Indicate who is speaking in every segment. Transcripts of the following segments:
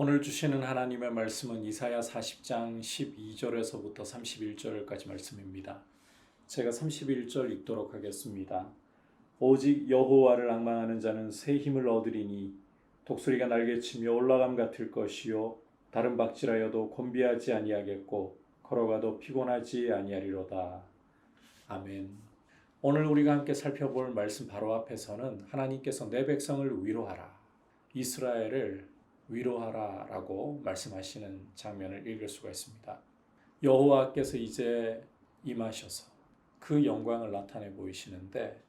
Speaker 1: 오늘 주시는 하나님의 말씀은 이사야 40장 12절에서부터 31절까지 말씀입니다. 제가 31절 읽도록 하겠습니다. 오직 여호와를 악망하는 자는 새 힘을 얻으리니 독수리가 날개치며 올라감 같을 것이요 다른 박질하여도 곤비하지 아니하겠고 걸어가도 피곤하지 아니하리로다. 아멘. 오늘 우리가 함께 살펴볼 말씀 바로 앞에서는 하나님께서 내 백성을 위로하라. 이스라엘을 위로하라 라고 말씀하시는 장면을 읽을 수가 있습니다. 여호와께서 이제 임하셔서 그 영광을 나타내 보이시는데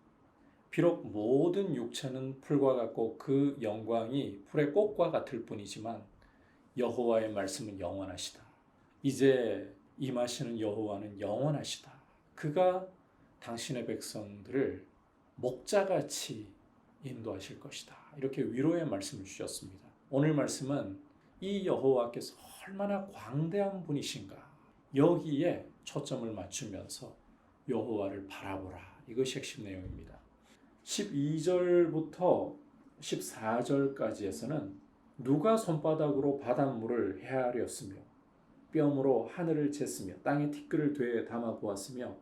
Speaker 1: 비록 모든 육체는 풀과 같고 그 영광이 풀의 꽃과 같을 뿐이지만 여호와의 말씀은 영원하시다. 이제 임하시는 여호와는 영원하시다. 그가 당신의 백성들을 목자같이 인도하실 것이다. 이렇게 위로의 말씀을 주셨습니다. 오늘 말씀은 이 여호와께서 얼마나 광대한 분이신가 여기에 초점을 맞추면서 여호와를 바라보라. 이것이 핵심 내용입니다. 12절부터 14절까지에서는 누가 손바닥으로 바닷물을 헤아렸으며 뼘으로 하늘을 쟀으며 땅에 티끌을 되에 담아 보았으며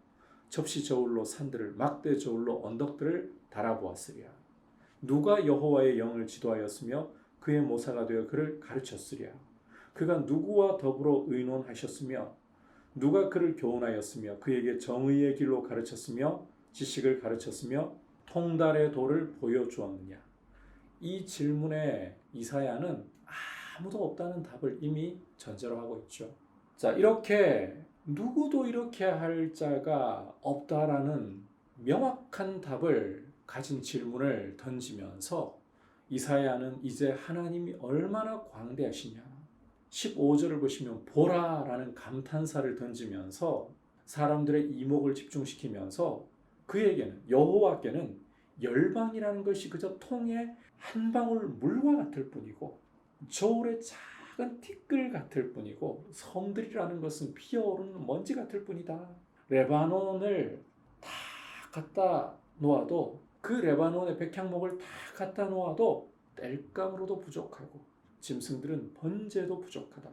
Speaker 1: 접시 저울로 산들을 막대 저울로 언덕들을 달아 보았으랴. 누가 여호와의 영을 지도하였으며 그의 모사가 되어 그를 가르쳤으랴. 그가 누구와 더불어 의논하셨으며 누가 그를 교훈하였으며 그에게 정의의 길로 가르쳤으며 지식을 가르쳤으며 통달의 도를 보여주었느냐. 이 질문에 이사야는 아무도 없다는 답을 이미 전제로 하고 있죠. 자, 이렇게 누구도 이렇게 할 자가 없다라는 명확한 답을 가진 질문을 던지면서 이사야는 이제 하나님이 얼마나 광대하시냐. 15절을 보시면 보라라는 감탄사를 던지면서 사람들의 이목을 집중시키면서 그에게는 여호와께는 열방이라는 것이 그저 통에 한 방울 물과 같을 뿐이고 저울의 작은 티끌 같을 뿐이고 섬들이라는 것은 피어오르는 먼지 같을 뿐이다. 레바논을 다 갖다 놓아도 그 레바논의 백향목을 다 갖다 놓아도 땔감으로도 부족하고 짐승들은 번제도 부족하다.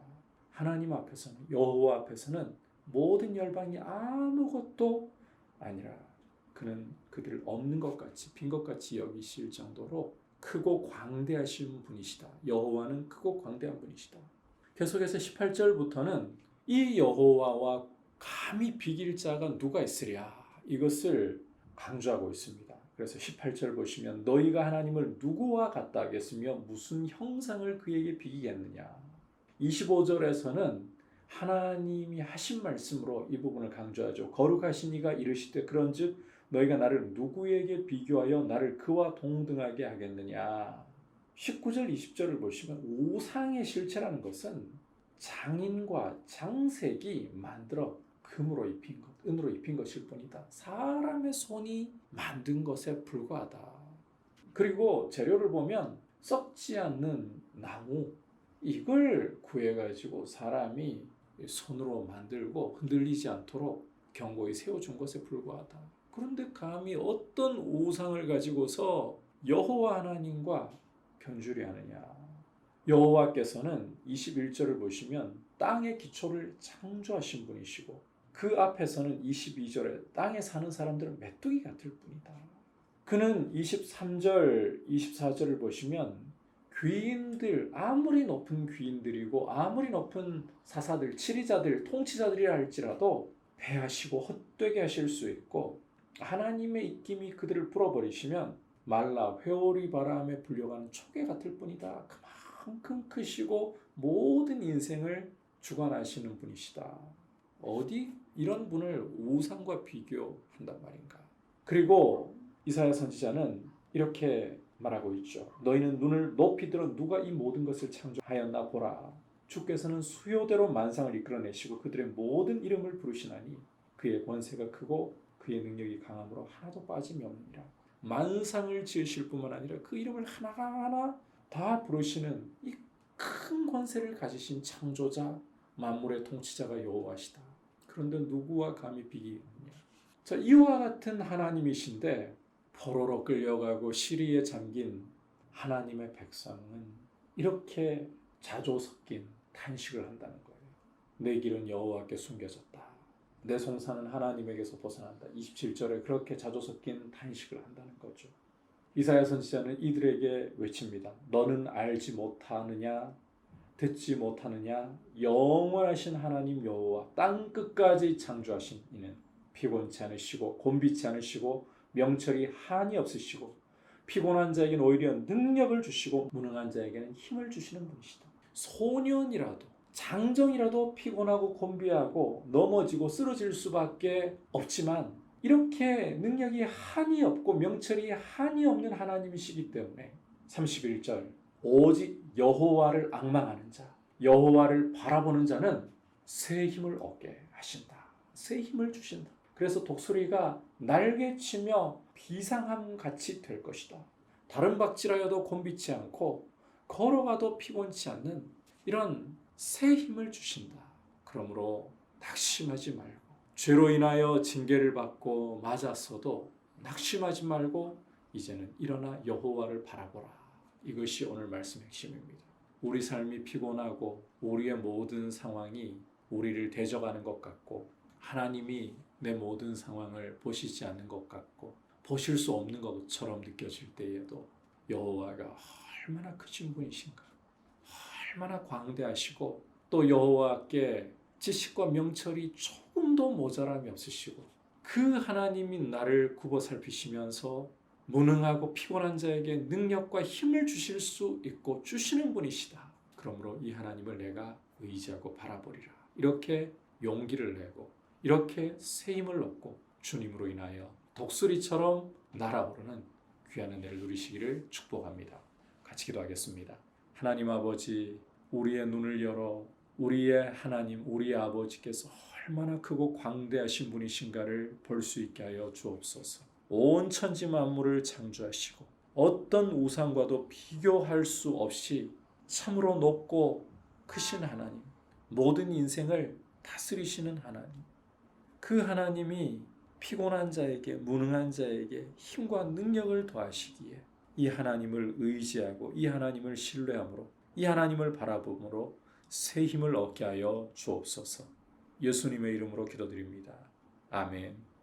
Speaker 1: 하나님 앞에서는 여호와 앞에서는 모든 열방이 아무것도 아니라 그는 그들을 없는 것 같이 빈 것 같이 여기실 정도로 크고 광대하신 분이시다. 여호와는 크고 광대한 분이시다. 계속해서 18절부터는 이 여호와와 감히 비길 자가 누가 있으랴 이것을 강조하고 있습니다. 그래서 18절 보시면 너희가 하나님을 누구와 같다 하겠으며 무슨 형상을 그에게 비기겠느냐. 25절에서는 하나님이 하신 말씀으로 이 부분을 강조하죠. 거룩하신 이가 이르시되 그런즉 너희가 나를 누구에게 비교하여 나를 그와 동등하게 하겠느냐. 19절 20절을 보시면 우상의 실체라는 것은 장인과 장색이 만들어 금으로 입힌 것, 은으로 입힌 것일 뿐이다. 사람의 손이 만든 것에 불과하다. 그리고 재료를 보면 썩지 않는 나무 이걸 구해가지고 사람이 손으로 만들고 흔들리지 않도록 경고히 세워준 것에 불과하다. 그런데 감히 어떤 우상을 가지고서 여호와 하나님과 견주리 하느냐. 여호와께서는 21절을 보시면 땅의 기초를 창조하신 분이시고 그 앞에서는 22절에 땅에 사는 사람들은 메뚜기 같을 뿐이다. 그는 23절, 24절을 보시면 귀인들, 아무리 높은 귀인들이고 아무리 높은 사사들, 치리자들, 통치자들이라 할지라도 배하시고 헛되게 하실 수 있고 하나님의 입김이 그들을 불어버리시면 말라 회오리 바람에 불려가는 초계 같을 뿐이다. 그만큼 크시고 모든 인생을 주관하시는 분이시다. 어디 이런 분을 우상과 비교한단 말인가? 그리고 이사야 선지자는 이렇게 말하고 있죠. 너희는 눈을 높이 들어 누가 이 모든 것을 창조하였나 보라. 주께서는 수요대로 만상을 이끌어내시고 그들의 모든 이름을 부르시나니 그의 권세가 크고 그의 능력이 강함으로 하나도 빠짐이 없느니라. 만상을 지으실 뿐만 아니라 그 이름을 하나하나 다 부르시는 이 큰 권세를 가지신 창조자, 만물의 통치자가 여호와시다. 그런데 누구와 감히 비기느냐? 자, 이와 같은 하나님이신데 포로로 끌려가고 시리에 잠긴 하나님의 백성은 이렇게 자조 섞인 탄식을 한다는 거예요. 내 길은 여호와께 숨겨졌다. 내 송사는 하나님에게서 벗어난다. 27절에 그렇게 자조 섞인 탄식을 한다는 거죠. 이사야 선지자는 이들에게 외칩니다. 너는 알지 못하느냐 듣지 못하느냐 영원하신 하나님 여호와 땅 끝까지 창조하신 이는 피곤치 않으시고 곤비치 않으시고 명철이 한이 없으시고 피곤한 자에게는 오히려 능력을 주시고 무능한 자에게는 힘을 주시는 분이시다. 소년이라도 장정이라도 피곤하고 곤비하고 넘어지고 쓰러질 수밖에 없지만 이렇게 능력이 한이 없고 명철이 한이 없는 하나님이시기 때문에 31절 오직 여호와를 악망하는 자 여호와를 바라보는 자는 새 힘을 얻게 하신다. 새 힘을 주신다. 그래서 독수리가 날개치며 비상함 같이 될 것이다. 다른 박질하여도 곤비치 않고 걸어가도 피곤치 않는 이런 새 힘을 주신다. 그러므로 낙심하지 말고 죄로 인하여 징계를 받고 맞았어도 낙심하지 말고 이제는 일어나 여호와를 바라보라. 이것이 오늘 말씀 핵심입니다. 우리 삶이 피곤하고 우리의 모든 상황이 우리를 대적하는 것 같고 하나님이 내 모든 상황을 보시지 않는 것 같고 보실 수 없는 것처럼 느껴질 때에도 여호와가 얼마나 크신 분이신가 얼마나 광대하시고 또 여호와께 지식과 명철이 조금도 모자람이 없으시고 그 하나님이 나를 굽어 살피시면서 무능하고 피곤한 자에게 능력과 힘을 주실 수 있고 주시는 분이시다. 그러므로 이 하나님을 내가 의지하고 바라보리라. 이렇게 용기를 내고 이렇게 새 힘을 얻고 주님으로 인하여 독수리처럼 날아오르는 귀한 은혜를 누리시기를 축복합니다. 같이 기도하겠습니다. 하나님 아버지 우리의 눈을 열어 우리의 하나님 우리의 아버지께서 얼마나 크고 광대하신 분이신가를 볼 수 있게 하여 주옵소서. 온 천지 만물을 창조하시고 어떤 우상과도 비교할 수 없이 참으로 높고 크신 하나님, 모든 인생을 다스리시는 하나님. 그 하나님이 피곤한 자에게 무능한 자에게 힘과 능력을 더하시기에 이 하나님을 의지하고 이 하나님을 신뢰함으로 이 하나님을 바라봄으로 새 힘을 얻게 하여 주옵소서. 예수님의 이름으로 기도드립니다. 아멘.